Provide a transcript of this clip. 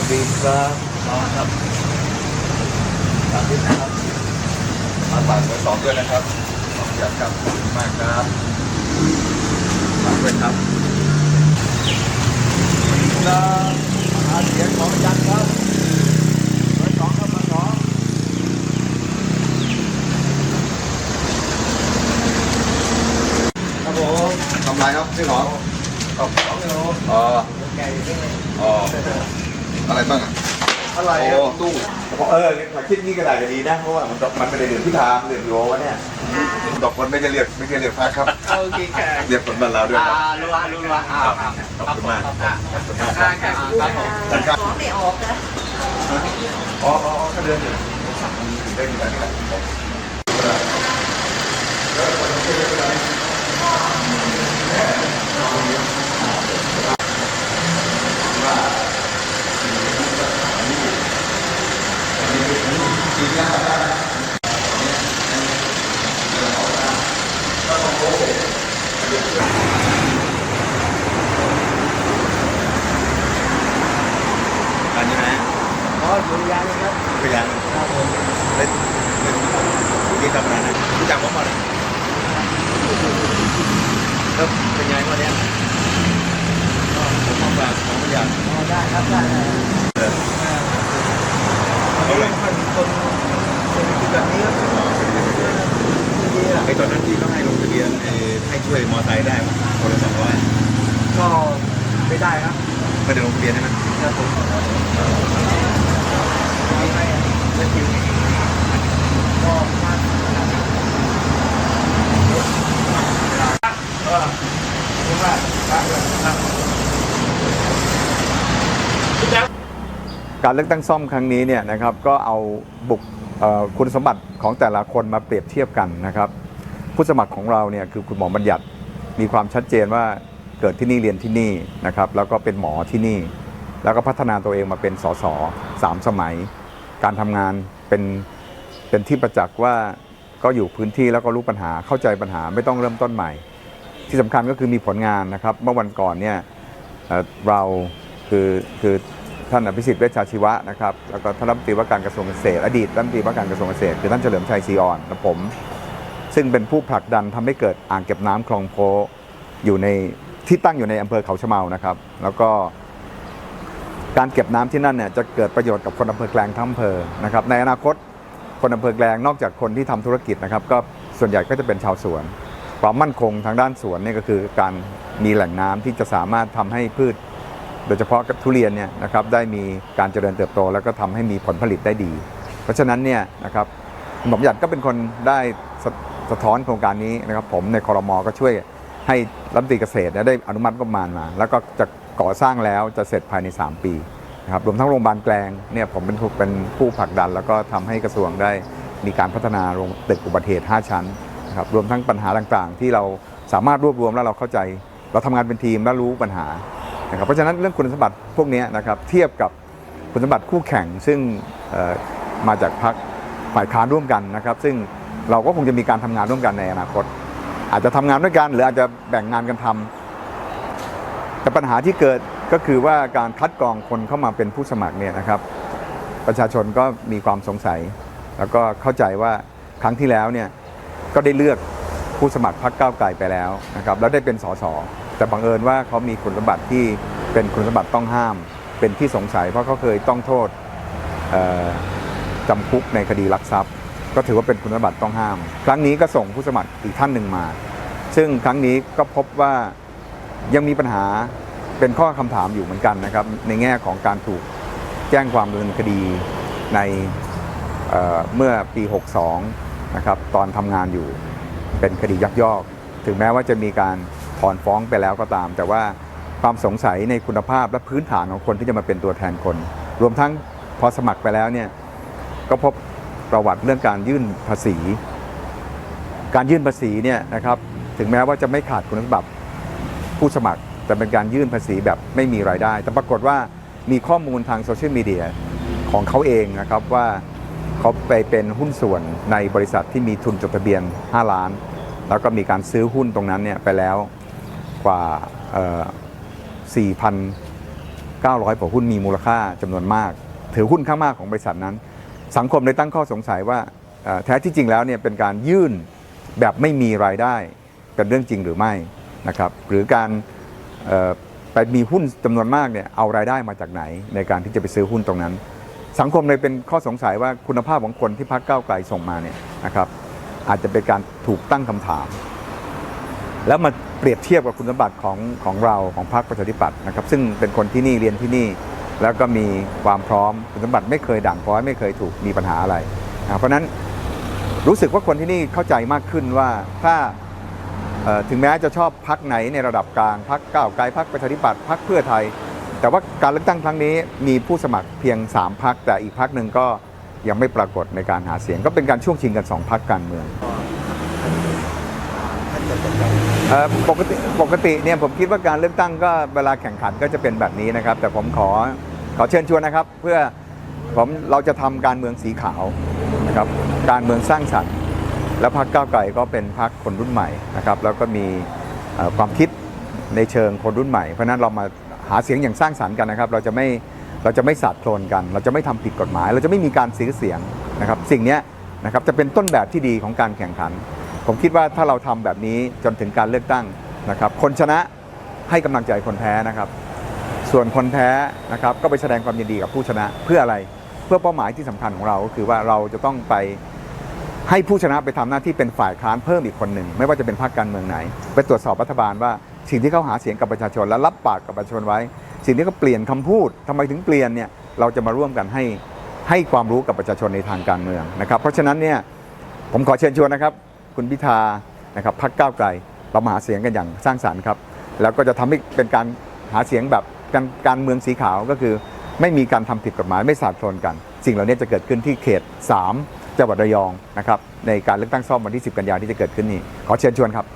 วัสดีครับน้องครับสามที่นะครับมาฝากเบอร์สองด้วยนะครับขอบคุณครับขอบคุณมากครับฝากด้วยครับครับหาเสียงของอาจันครับเบอร์สองครับเบอร์สองครับผมทำไรครับพี่หมอขอบของอยู่อ๋ออ๋อ อะไรบ้างอะอะไรโอ้ครับตู้เออถ้าคิดนี่ก็ได้ก็ดีนะ เพราะว่ามันมันไม่ได้เดือดพิธาเดือดโยวะเนี่ยดอกคนไม่จะเรียกไม่ใช่เรียกพระครับโอเคค่ะเรียกคนบ้านเราด้วยอ่าครับรู้ว่ารู้ว่าอ่าครับขอบคุณมากครับขอบคุณมากคอ่ารับครับครับผมของไม่ออกนะอ๋ออ๋ออ๋อก็เดินอยู่ได้อยู่แล้วนี่แหละอันนี้นะ อ๋ออยู่ยังครับพยานครับผมเล่นเล่นที่ทำงานนะรู้จักผมมาเลยแล้วเป็นไงวันเนี้ยก็ผมมาฝากของพยานอ๋อได้ครับได้ได้เออเอาเลยคนคนเศรษฐกิจแบบนี้ก็ดีอะไอ้ตอนนั้นที่เขาให้ลงทะเบียนไอ้ให้ช่วยมอไซค์ได้มั้ยคนละสองร้อยก็ไม่ได้ครับไม่ได้ลงทะเบียนใช่ไหมครับผม การเลือกตั้งซ่อมครั้งนี้เนี่ยนะครับก็เอาบุคคุณสมบัติของแต่ละคนมาเปรียบเทียบกันนะครับ ผู้สมัครของเราเนี่ยคือคุณหมอบัญญัติมีความชัดเจนว่าเกิดที่นี่เรียนที่นี่นะครับแล้วก็เป็นหมอที่นี่ แล้วก็พัฒนาตัวเองมาเป็นสสสามสมัย การทำงานเป็นเป็นที่ประจักษ์ว่าก็อยู่พื้นที่แล้วก็รู้ปัญหาเข้าใจปัญหาไม่ต้องเริ่มต้นใหม่ ที่สำคัญก็คือมีผลงานนะครับ เมื่อวันก่อนเนี่ยเราคือคือท่านอภิสิทธิ์เวชชาชีวะนะครับแล้วก็ท่านรัฐมนตรีว่าการกระทรวงเกษตรอดีตรัฐมนตรีว่าการกระทรวงเกษตรคือท่านเฉลิมชัยศรีอ่อนและผม ซึ่งเป็นผู้ผลักดันทำให้เกิดอ่างเก็บน้ำคลองโพอยู่ในที่ตั้งอยู่ในอำเภอเขาชะเมานะครับ แล้วก็ การเก็บน้ำที่นั่นเนี่ยจะเกิดประโยชน์กับคนอำเภอแกลงทั้งอำเภอนะครับในอนาคตคนอำเภอแกลงนอกจากคนที่ทำธุรกิจนะครับ ก็ส่วนใหญ่ก็จะเป็นชาวสวน ความมั่นคงทางด้านสวนนี่ก็คือการมีแหล่งน้ำที่จะสามารถทำให้พืช โดยเฉพาะกับทุเรียนเนี่ยนะครับได้มีการเจริญเติบโต แล้วก็ทำให้มีผลผลิตได้ดี เพราะฉะนั้นเนี่ยนะครับหมอมหยัดก็เป็นคนได้สะสะท้อนโครงการนี้นะครับ ผมในคอรมอก็ช่วย ให้รัฐมนตรีเกษตรได้อนุมัติงบประมาณมา แล้วก็จะก่อสร้างแล้วจะเสร็จภายใน 3 ปีนะครับรวมทั้งโรงพยาบาลแกลงเนี่ยผมเป็นผู้เป็นผู้ผลักดัน แล้วก็ทำให้กระทรวงได้มีการพัฒนาโรงตึกอุบัติเหตุ 5 ชั้นนะครับรวมทั้งปัญหาต่างๆ ที่เราสามารถรวบรวมแล้วเราเข้าใจ เราทำงานเป็นทีมและรู้ปัญหานะครับเพราะฉะนั้นเรื่องคุณสมบัติพวกนี้นะครับเทียบกับคุณสมบัติคู่แข่งซึ่งมาจากพรรคฝ่ายค้านร่วมกันนะครับ ซึ่งเราก็คงจะมีการทำงานร่วมกันในอนาคต อาจจะทำงานด้วยกันหรืออาจจะแบ่งงานกันทำแต่ปัญหาที่เกิดก็คือว่าการคัดกรองคนเข้ามาเป็นผู้สมัครเนี่ยนะครับ ประชาชนก็มีความสงสัย แล้วก็เข้าใจว่าครั้งที่แล้วเนี่ยก็ได้เลือกผู้สมัครพรรคก้าวไกลไปแล้วนะครับแล้วได้เป็นสสแต่บังเอิญว่าเขามีคุณสมบัติที่เป็นคุณสมบัติต้องห้าม เป็นที่สงสัยเพราะเขาเคยต้องโทษจำคุกในคดีลักทรัพย์ ก็ถือว่าเป็นคุณสมบัติต้องห้าม ครั้งนี้ก็ส่งผู้สมัครอีกท่านหนึ่งมา ซึ่งครั้งนี้ก็พบว่ายังมีปัญหาเป็นข้อคำถามอยู่เหมือนกันนะครับ ในแง่ของการถูกแจ้งความดำเนินคดีในเเมื่อปี 62 นะครับ ตอนทำงานอยู่เป็นคดียักยอก ถึงแม้ว่าจะมีการถอนฟ้องไปแล้วก็ตาม แต่ว่าความสงสัยในคุณภาพและพื้นฐานของคนที่จะมาเป็นตัวแทนคน รวมทั้งพอสมัครไปแล้วเนี่ยก็พบ ประวัติเรื่องการยื่นภาษี การยื่นภาษีเนี่ยนะครับถึงแม้ว่าจะไม่ขาดคุณสมบัติผู้สมัคร แต่เป็นการยื่นภาษีแบบไม่มีรายได้ แต่ปรากฏว่ามีข้อมูลทางโซเชียลมีเดียของเขาเองนะครับว่าเขาไปเป็นหุ้นส่วนในบริษัทที่มีทุนจดทะเบียน 5 ล้าน แล้วก็มีการซื้อหุ้นตรงนั้นเนี่ยไปแล้วกว่าเอ่อ4,000 900กว่าหุ้นมีมูลค่าจำนวนมาก ถือหุ้นข้างมากของบริษัทนั้น สังคมเลยตั้งข้อสงสัยว่าแท้ที่จริงแล้วเนี่ยเป็นการยื่นแบบไม่มีรายได้เป็นเรื่องจริงหรือไม่นะครับหรือการไปมีหุ้นจำนวนมากเนี่ยเอารายได้มาจากไหน ในการที่จะไปซื้อหุ้นตรงนั้น สังคมเลยเป็นข้อสงสัยว่าคุณภาพของคนที่พักเก้าไกลส่งมาเนี่ยนะครับอาจจะเป็นการถูกตั้งคำถาม แล้วมาเปรียบเทียบกับคุณสมบัติของของเราของพรรคประชาธิปัตย์นะครับซึ่งเป็นคนที่นี่เรียนที่นี่ แล้วก็มีความพร้อมคุณสมบัติไม่เคยด่างพร้อยไม่เคยถูกมีปัญหาอะไรนะเพราะฉะนั้นรู้สึกว่าคนที่นี่เข้าใจมากขึ้นว่าถ้าถึงแม้จะชอบพักไหนในระดับกลางพักก้าวไกลพักประชาธิปัตย์พักเพื่อไทย แต่ว่าการเลือกตั้งครั้งนี้มีผู้สมัครเพียง 3 พัก แต่อีกพักหนึ่งก็ยังไม่ปรากฏในการหาเสียง ก็เป็นการช่วงชิงกัน 2 พักการเมืองปกติปกติเนี่ยผมคิดว่าการเลือกตั้งก็เวลาแข่งขันก็จะเป็นแบบนี้นะครับ แต่ผมขอ ขอเชิญชวนนะครับ เพื่อผมเราจะทำการเมืองสีขาวนะครับการเมืองสร้างสรรค์ และพรรคก้าวไกลก็เป็นพรรคคนรุ่นใหม่นะครับแล้วก็มีความคิดในเชิงคนรุ่นใหม่ เพราะนั้นเรามาหาเสียงอย่างสร้างสรรค์กันนะครับ เราจะไม่เราจะไม่สาดโคลนกัน เราจะไม่ทำผิดกฎหมาย เราจะไม่มีการซื้อเสียงนะครับ สิ่งนี้นะครับจะเป็นต้นแบบที่ดีของการแข่งขัน ผมคิดว่าถ้าเราทำแบบนี้จนถึงการเลือกตั้งนะครับ คนชนะให้กำลังใจคนแพ้นะครับ ส่วนคนแพ้นะครับก็ไปแสดงความยินดีกับผู้ชนะเพื่ออะไรเพื่อเป้าหมายที่สำคัญของเราก็คือว่าเราจะต้องไปให้ผู้ชนะไปทำหน้าที่เป็นฝ่ายค้านเพิ่มอีกคนหนึ่ง ไม่ว่าจะเป็นพรรคการเมืองไหน ไปตรวจสอบรัฐบาลว่าสิ่งที่เขาหาเสียงกับประชาชนและรับปากกับประชาชนไว้ สิ่งที่เขาเปลี่ยนคำพูดทำไมถึงเปลี่ยนเนี่ยเราจะมาร่วมกันให้ให้ความรู้กับประชาชนในทางการเมืองนะครับเพราะฉะนั้นเนี่ยผมขอเชิญชวนนะครับ คุณพิธานะครับพรรคก้าวไกลเรามาหาเสียงกันอย่างสร้างสรรค์ครับ แล้วก็จะทำให้เป็นการหาเสียงแบบ การการเมืองสีขาวก็คือ ไม่มีการทำผิดกฎหมายไม่สาดโคนกัน สิ่งเหล่านี้จะเกิดขึ้นที่เขต 3 จังหวัดระยองนะครับในการเลือกตั้งซ่อมวันที่ 10 กันยายนที่จะเกิดขึ้นนี้ขอเชิญชวนครับ